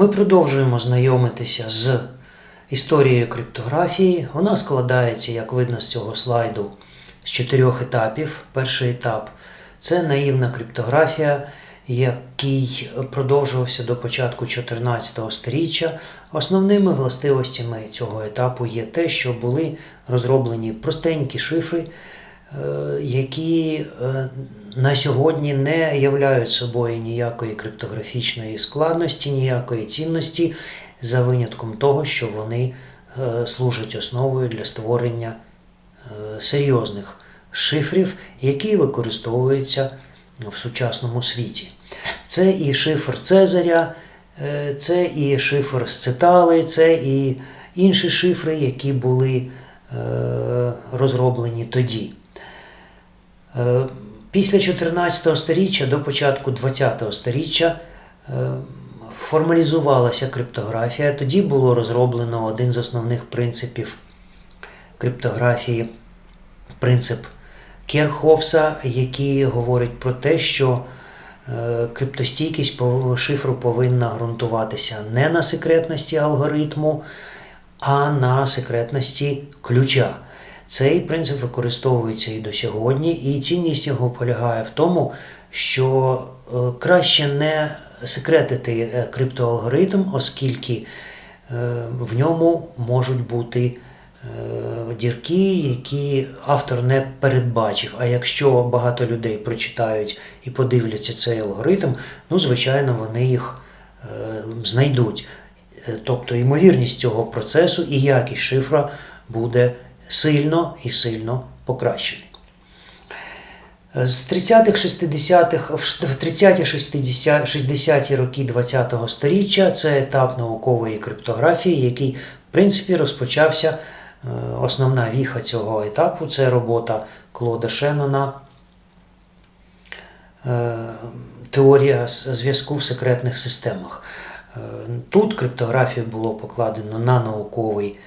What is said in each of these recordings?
Ми продовжуємо знайомитися з історією криптографії. Вона складається, як видно з цього слайду, з чотирьох етапів. Перший етап це наївна криптографія, який продовжувався до початку 14 століття. Основними властивостями цього етапу є те, що були розроблені простенькі шифри, які е, на сьогодні не являють собою ніякої криптографічної складності, ніякої цінності, за винятком того, що вони е, служать основою для створення е, серйозних шифрів, які використовуються в сучасному світі. Це і шифр Цезаря, е, це і шифр Сцитали, це і інші шифри, які були е, розроблені тоді. Е, Після 14 століття до початку 20 століття е, формалізувалася криптографія. Тоді було розроблено один з основних принципів криптографії принцип Керховса, який говорить про те, що е, криптостійкість шифру повинна ґрунтуватися не на секретності алгоритму, а на секретності ключа. Цей принцип використовується і до сьогодні, і цінність його полягає в тому, що е, краще не секретити е, криптоалгоритм, оскільки е, в ньому можуть бути дірки, які автор не передбачив. А якщо багато людей прочитають і подивляться цей алгоритм, ну, звичайно, вони їх знайдуть. Тобто ймовірність цього процесу і якість шифра буде сильно і сильно покращені. З 30-х 60-х, в 30-ті 60 роки ХХ століття це етап наукової криптографії, який, в принципі, розпочався. е, Основна віха цього етапу це робота Клода Шеннона е, Теорія зв'язку в секретних системах. Е, Тут криптографію було покладено на науковий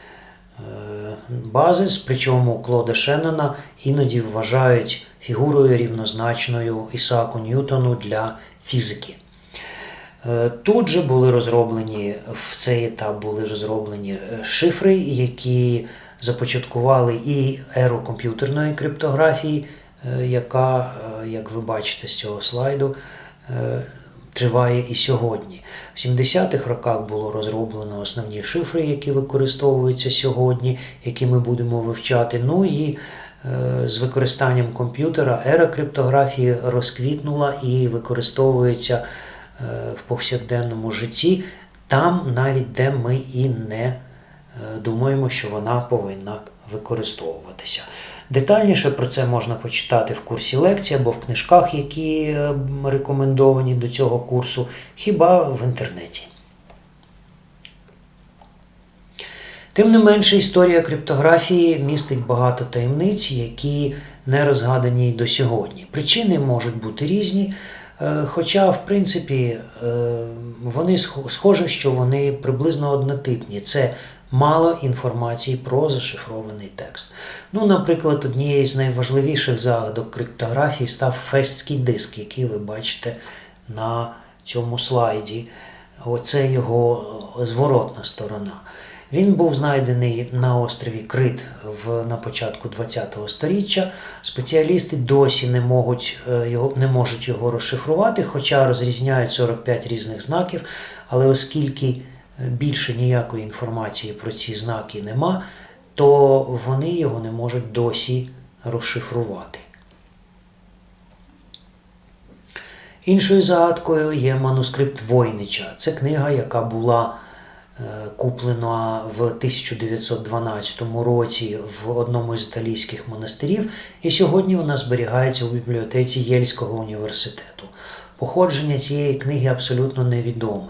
базис, причому Клода Шеннона іноді вважають фігурою рівнозначною Ісааку Ньютону для фізики. Е, Тут же були розроблені в цей етап були розроблені е, шифри, які започаткували і еру комп'ютерної криптографії, е, яка, е, як ви бачите з цього слайду, е, триває і сьогодні. В 70-х роках було розроблено основні шифри, які використовуються сьогодні, які ми будемо вивчати. Ну і е, з використанням комп'ютера ера криптографії розквітнула і використовується е, в повсякденному житті, там навіть де ми і не е, думаємо, що вона повинна використовуватися. Детальніше про це можна почитати в курсі лекцій або в книжках, які е, рекомендовані до цього курсу, хіба в інтернеті. Тим не менше, історія криптографії містить багато таємниць, які не розгадані до сьогодні. Причини можуть бути різні, е, хоча, в принципі, е, вони схоже, що вони приблизно однотипні. Це мало інформації про зашифрований текст. Ну, наприклад, однією з найважливіших загадок криптографії став фестський диск, який ви бачите на цьому слайді. Оце його е, зворотна сторона. Він був знайдений на острові Крит в, на початку ХХ століття. Спеціалісти досі не можуть, е, його, не можуть його розшифрувати, хоча розрізняють 45 різних знаків. Але оскільки більше ніякої інформації про ці знаки нема, то вони його не можуть досі розшифрувати. Іншою загадкою є манускрипт Войнича. Це книга, яка була е, куплена в 1912 році в одному з італійських монастирів, і сьогодні вона зберігається у бібліотеці Єльського університету. Походження цієї книги абсолютно невідоме.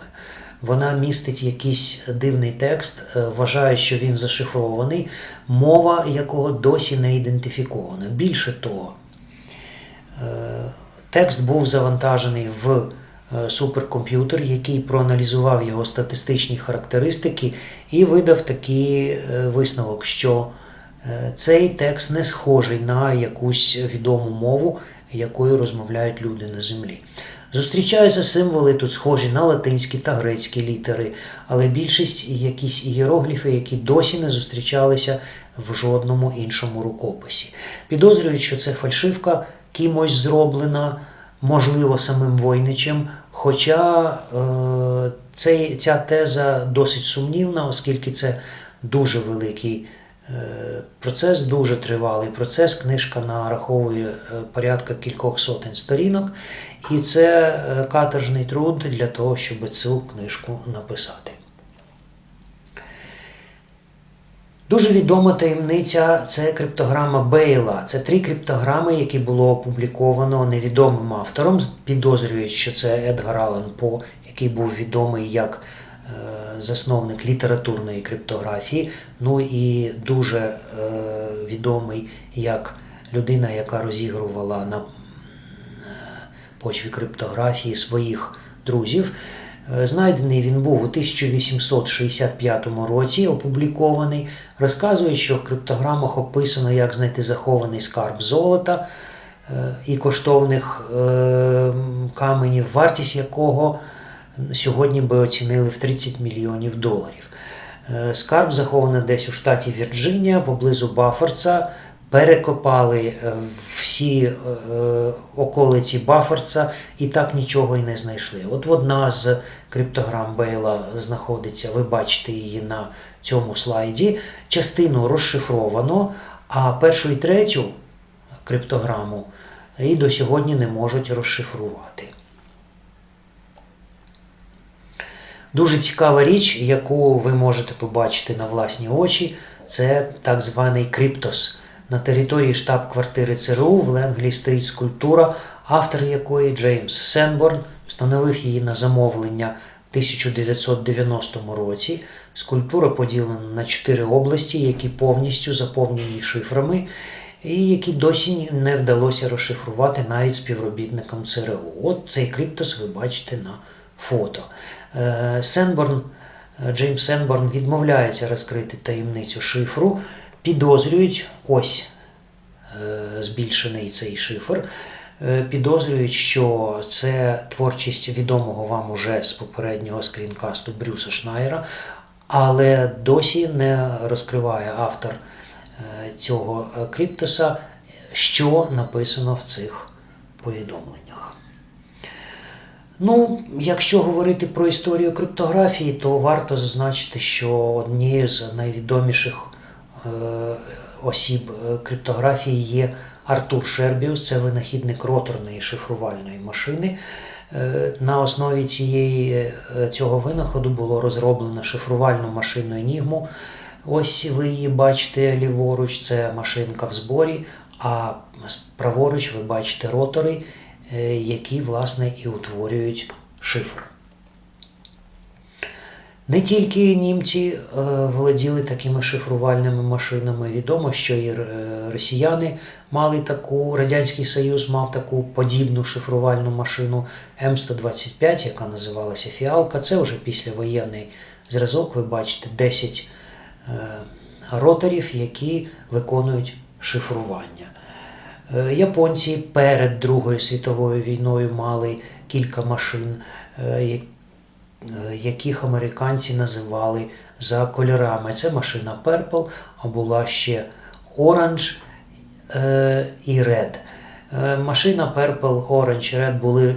Вона містить якийсь дивний текст, е, вважає, що він зашифрований, мова якого досі не ідентифікована. Більше того, Е, Текст був завантажений в е, суперкомп'ютер, який проаналізував його статистичні характеристики і видав такий висновок, що цей текст не схожий на якусь відому мову, якою розмовляють люди на землі. Зустрічаються символи тут схожі на латинські та грецькі літери, але більшість якісь ієрогліфи, які досі не зустрічалися в жодному іншому рукописі. Підозрюють, що це фальшивка кимось зроблена, можливо, самим Войничем. Хоча е, ця теза досить сумнівна, оскільки це дуже великий процес, дуже тривалий процес. Книжка нараховує е, порядка кількох сотень сторінок, і це е, каторжний труд для того, щоб цю книжку написати. Дуже відома таємниця це криптограма Бейла. Це три криптограми, які було опубліковано невідомим автором. Підозрюють, що це Едгар Аллен По, який був відомий як засновник літературної криптографії. Ну і дуже е, відомий як людина, яка розігрувала на почві криптографії своїх друзів. Е, Знайдений він був у 1865 році, опублікований. Розказує, що в криптограмах описано, як знайти захований скарб золота е, і коштовних е, каменів, вартість якого сьогодні би оцінили в 30 мільйонів доларів. Е, Скарб захований десь у штаті Вірджинія, поблизу Баффордса. Перекопали е, всі е, околиці Баффордса і так нічого і не знайшли. От одна з криптограм Бейла знаходиться, ви бачите її на цьому слайді. Частину розшифровано, а першу і третю криптограму і до сьогодні не можуть розшифрувати. Дуже цікава річ, яку ви можете побачити на власні очі, це так званий криптос. На території штаб-квартири ЦРУ в Ленглі стоїть скульптура, автор якої Джеймс Сенборн встановив її на замовлення в 1990 році. Скульптура поділена на чотири області, які повністю заповнені шифрами, і які досі не вдалося розшифрувати навіть співробітникам ЦРУ. От цей криптос ви бачите на фото. Е, Сенборн, е, Джеймс Сенборн відмовляється розкрити таємницю шифру. Підозрюють, ось е, збільшений цей шифр. Підозрюють, що це творчість відомого вам уже з попереднього скрінкасту Брюса Шнайера, але досі не розкриває автор цього криптоса, що написано в цих повідомленнях. Ну, якщо говорити про історію криптографії, то варто зазначити, що однією з найвідоміших е, осіб е, криптографії є Артур Шербіус, це винахідник роторної шифрувальної машини. Е, На основі цієї, цього винаходу було розроблено шифрувальну машину Енігму. Ось ви її бачите ліворуч, це машинка в зборі, а праворуч ви бачите ротори, які, власне, і утворюють шифр. Не тільки німці е, володіли такими шифрувальними машинами. Відомо, що і е, росіяни мали таку, Радянський Союз мав таку подібну шифрувальну машину М125, яка називалася Фіалка. Це вже післявоєнний зразок. Ви бачите 10 е, роторів, які виконують шифрування. Е, Японці перед Другою світовою війною мали кілька машин, е, е, яких американці називали за кольорами. Це машина Purple, а була ще Orange і Red. Машина Purple, Orange, і Red були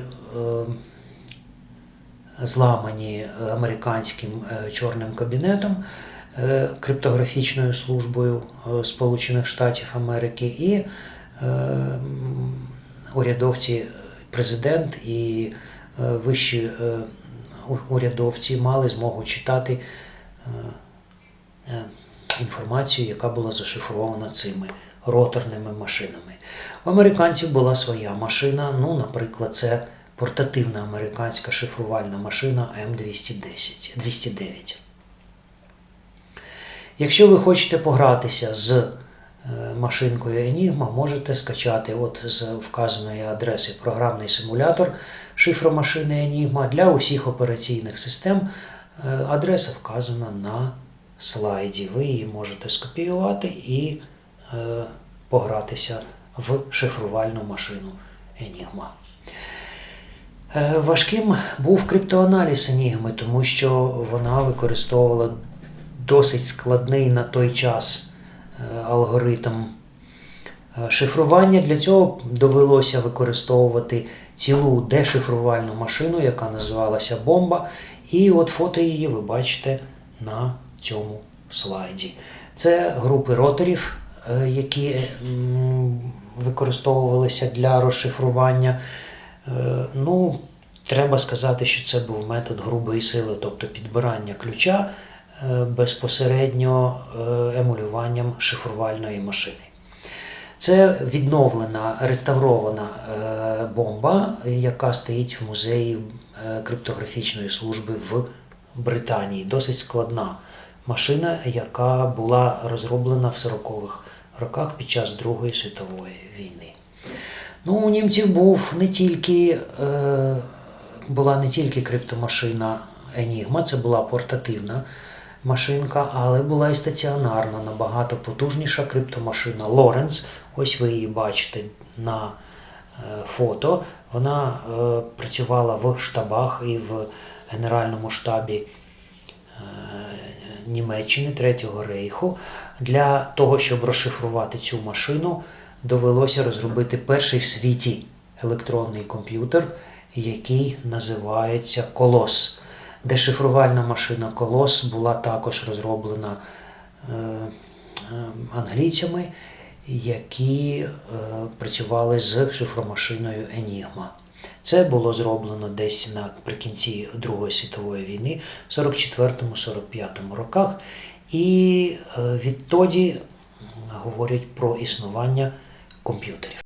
зламані американським чорним кабінетом, криптографічною службою Сполучених Штатів Америки, і урядовці, президент і е, вищі е, урядовці мали змогу читати е, е, інформацію, яка була зашифрована цими роторними машинами. У американців була своя машина, ну, наприклад, це портативна американська шифрувальна машина М210 209. Якщо ви хочете погратися з е, машинкою Enigma, можете скачати от з вказаної адреси програмний симулятор шифромашини Enigma для усіх операційних систем. Е, Адреса вказана на слайді. Ви її можете скопіювати і е, погратися в шифрувальну машину Enigma. Е, Важким був криптоаналіз Енігми, тому що вона використовувала досить складний на той час е, алгоритм е, шифрування. Для цього довелося використовувати цілу дешифрувальну машину, яка називалася бомба. І от фото її ви бачите на цьому слайді. Це групи роторів, е, які використовувалися для розшифрування. Е, Ну, треба сказати, що це був метод грубої сили, тобто підбирання ключа е, безпосередньо е, емулюванням шифрувальної машини. Це відновлена реставрована е, бомба, яка стоїть в музеї е, криптографічної служби в Британії. Досить складна машина, яка була розроблена в 40-х роках під час Другої світової війни. Ну, у німців був не тільки, е, була не тільки криптомашина Enigma, це була портативна машинка, але була і стаціонарна, набагато потужніша криптомашина Лоренц. Ось ви її бачите на е, фото. Вона е, працювала в штабах і в Генеральному штабі е, Німеччини Третього рейху. Для того, щоб розшифрувати цю машину, довелося розробити перший в світі електронний комп'ютер, який називається Колос. Дешифрувальна машина Колос була також розроблена е, е, англійцями, які е, працювали з шифромашиною Enigma. Це було зроблено десь наприкінці Другої світової війни в 44-45 роках. І відтоді говорять про існування комп'ютерів.